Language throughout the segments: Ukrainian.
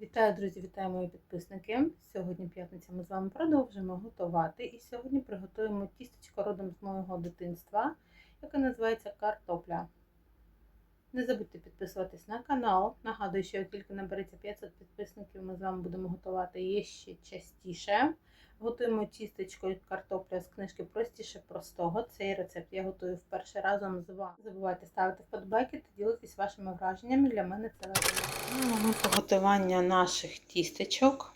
Вітаю, друзі, вітаю мої підписники. Сьогодні п'ятниця ми з вами продовжимо готувати. І сьогодні приготуємо тістечко родом з мого дитинства, яке називається картопля. Не забудьте підписуватись на канал. Нагадую, що як тільки набереться 500 підписників, ми з вами будемо готувати ще частіше. Готуємо тістечко і картопля з книжки Простіше простого. Цей рецепт я готую вперше разом з вами. Забувайте ставити вподобайки та ділитись вашими враженнями. Для мене це важливо. Момент готування наших тістечок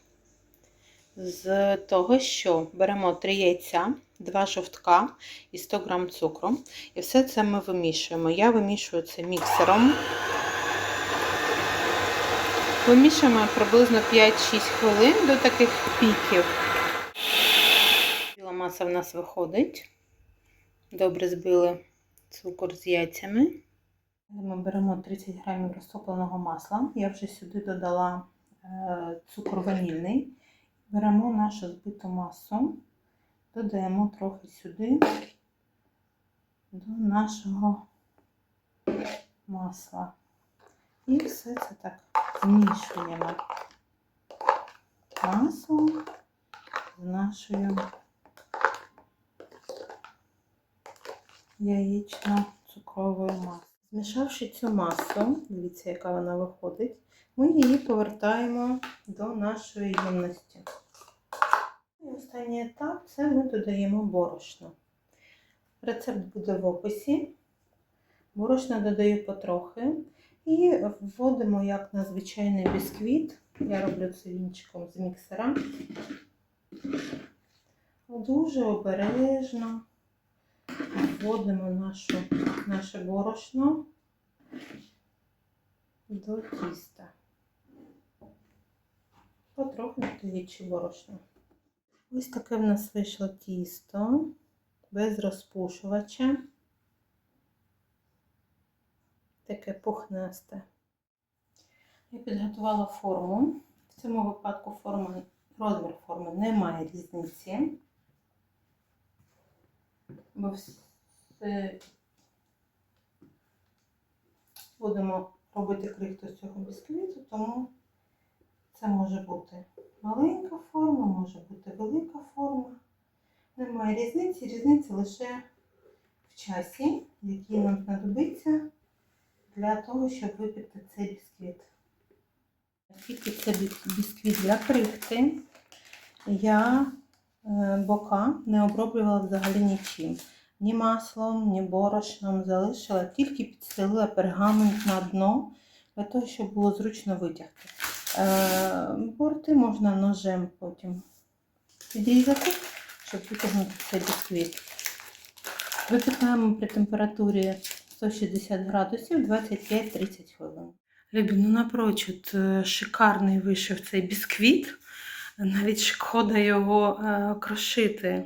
з того, що беремо 3 яйця, 2 жовтка і 100 г цукру. І все це ми вимішуємо. Я вимішую це міксером. Вимішуємо приблизно 5-6 хвилин до таких піків. Маса в нас виходить. Добре збили цукор з яйцями. Ми беремо 30 грамів розтопленого масла. Я вже сюди додала е, цукор ванільний. Беремо нашу збиту масу, додаємо трохи сюди до нашого масла. І все це так змішуємо масло з нашою яєчно-цукровою масою. Змішавши цю масу, дивіться, яка вона виходить, ми її повертаємо до нашої ємності. І останній етап це ми додаємо борошно. Рецепт буде в описі. Борошно додаю потрохи. І вводимо як на звичайний бісквіт. Я роблю це вінчиком з міксера. Дуже обережно вводимо нашу, наше борошно до тіста. Потроху додаючи борошно. Ось таке в нас вийшло тісто без розпушувача. Таке пухнасте. Я підготувала форму. В цьому випадку форма, розмір форми не має різниці. Бо все будемо робити крихту з цього бісквіту, тому це може бути маленька форма, може бути велика форма. Немає різниці, різниця лише в часі, який нам знадобиться для того, щоб випекти цей бісквіт. Оскільки це бісквіт для крихти, я е, бока не оброблювала взагалі нічим. Ні маслом, ні борошном залишила, тільки підстелила пергамент на дно, для того, щоб було зручно витягти. Е, борти можна ножем потім підрізати, щоб витягнути цей бісквіт. Випікаємо при температурі 160 градусів 25-30 хвилин. Любі, ну напрочуд шикарний вийшов цей бісквіт. Навіть шкода його е, крошити.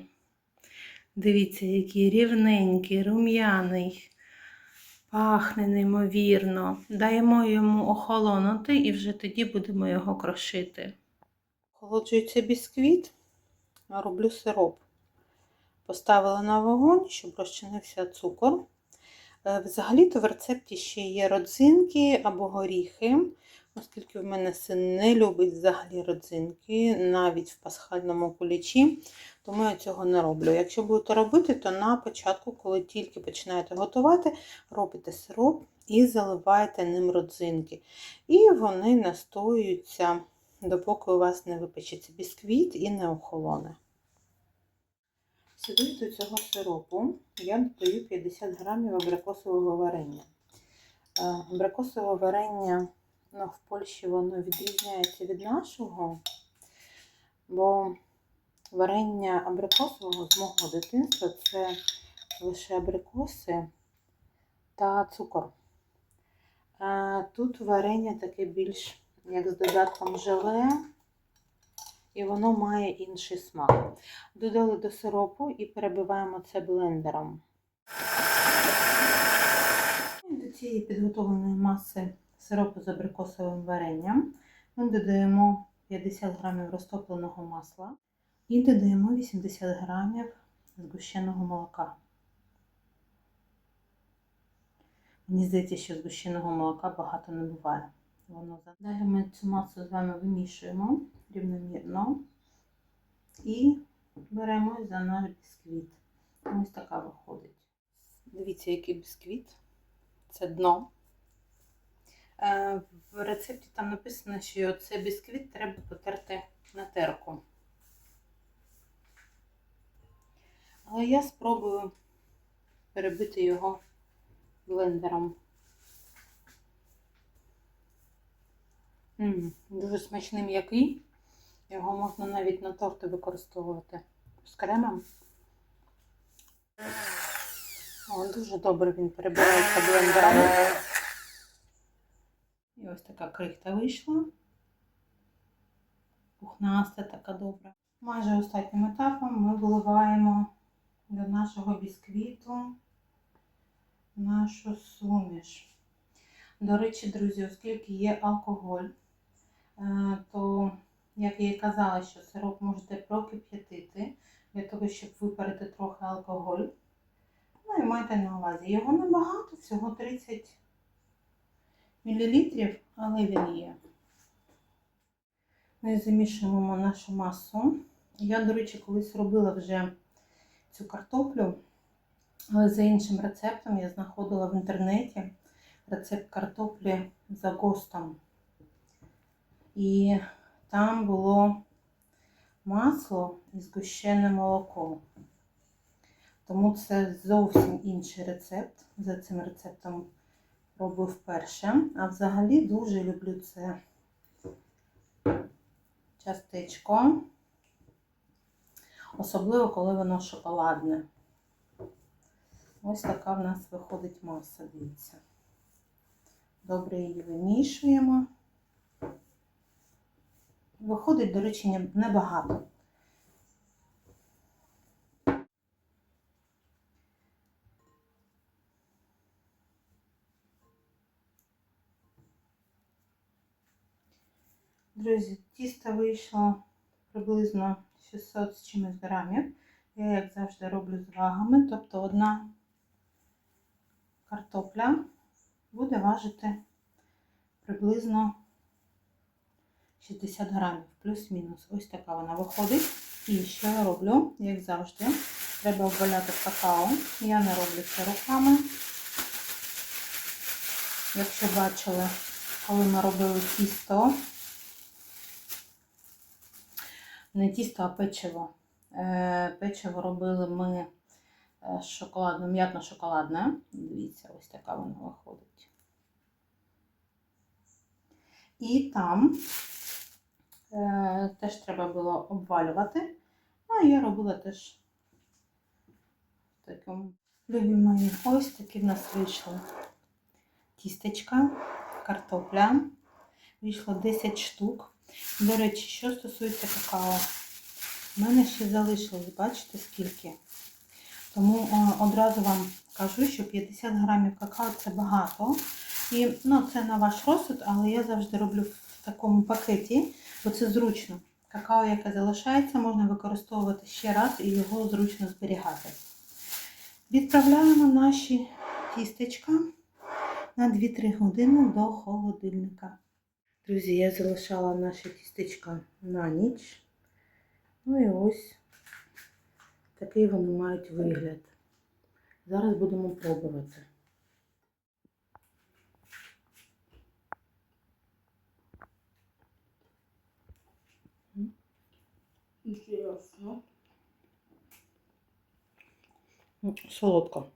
Дивіться, який рівненький, рум'яний, пахне неймовірно. Даємо йому охолонути і вже тоді будемо його крошити. Охолоджується бісквіт, роблю сироп. Поставила на вогонь, щоб розчинився цукор. Взагалі-то в рецепті ще є родзинки або горіхи, оскільки в мене син не любить взагалі родзинки, навіть в пасхальному кулічі, тому я цього не роблю. Якщо будете робити, то на початку, коли тільки починаєте готувати, робите сироп і заливаєте ним родзинки. І вони настоюються, допоки у вас не випечеться бісквіт і не охолоне. Сюди до цього сиропу я додаю 50 грамів абрикосового варення. Абрикосове варення ну, в Польщі воно відрізняється від нашого, бо варення абрикосового з мого дитинства це лише абрикоси та цукор. Тут варення таке більш як з додатком желе і воно має інший смак. Додали до сиропу і перебиваємо це блендером. До цієї підготовленої маси сиропу з абрикосовим варенням ми додаємо 50 грамів розтопленого масла і додаємо 80 грамів згущеного молока. Мені здається, що згущеного молока багато не буває. воно. Далі ми цю масу з вами вимішуємо рівномірно і беремо за наш бісквіт. Ось така виходить. Дивіться, який бісквіт. Це дно. Е, В рецепті там написано, що цей бісквіт треба потерти на терку. Але я спробую перебити його блендером. М, Дуже смачний м'який. Його можна навіть на торти використовувати з кремом. О, дуже добре він перебирається блендером. І ось така крихта вийшла. Пухнаста така добра. Майже останнім етапом ми виливаємо до нашого бісквіту нашу суміш. До речі, друзі, оскільки є алкоголь, е, то, як я і казала, що сироп можете прокип'ятити для того, щоб випарити трохи алкоголь. Ну і майте на увазі. Його небагато, всього 30 мл, але він є. Ми замішуємо нашу масу. Я, до речі, колись робила вже цю картоплю, але за іншим рецептом я знаходила в інтернеті рецепт картоплі за ГОСТом. І там було масло і згущене молоко. Тому це зовсім інший рецепт. За цим рецептом пробую вперше. А взагалі дуже люблю це частечко. Особливо, коли воно шоколадне. Ось така в нас виходить маса, дивіться. Добре її вимішуємо. Виходить, до речі, небагато. Друзі, тісто вийшло приблизно 600 з чимось грамів. Я, як завжди, роблю з вагами. Тобто одна картопля буде важити приблизно 60 грамів, плюс-мінус. Ось така вона виходить. І що я роблю, як завжди, треба обваляти какао. Я не роблю це руками. Якщо бачили, коли ми робили тісто, не тісто, а печиво. Е, Печиво робили ми е, шоколадне, м'ятно-шоколадне. Дивіться, ось така вона виходить. І там е, теж треба було обвалювати. А я робила теж в такому. Любі мої, ось такі в нас вийшло тістечка, картопля. Вийшло 10 штук. До речі, що стосується какао, в мене ще залишилось, бачите, скільки. Тому одразу вам кажу, що 50 грамів какао це багато. І ну, це на ваш розсуд, але я завжди роблю в такому пакеті, бо це зручно. Какао, яке залишається, можна використовувати ще раз і його зручно зберігати. Відправляємо наші тістечка на 2-3 години до холодильника. Друзі, я залишала наше тістечко на ніч. Ну і ось такий вони мають вигляд. Зараз будемо пробувати. Интересно. М, Солодко.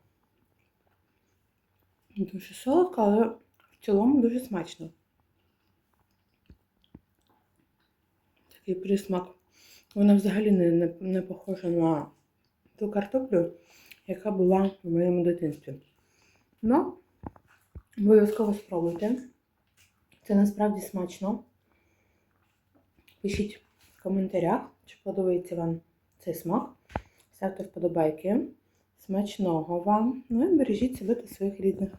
Дуже солодко, але в цілому дуже смачно. Такий присмак. Вона взагалі не, не, не похожа на ту картоплю, яка була в моєму дитинстві. Ну, обов'язково спробуйте. Це насправді смачно. Пишіть в коментарях, чи подобається вам цей смак. Ставте вподобайки. Смачного вам. Ну і бережіть себе та своїх рідних.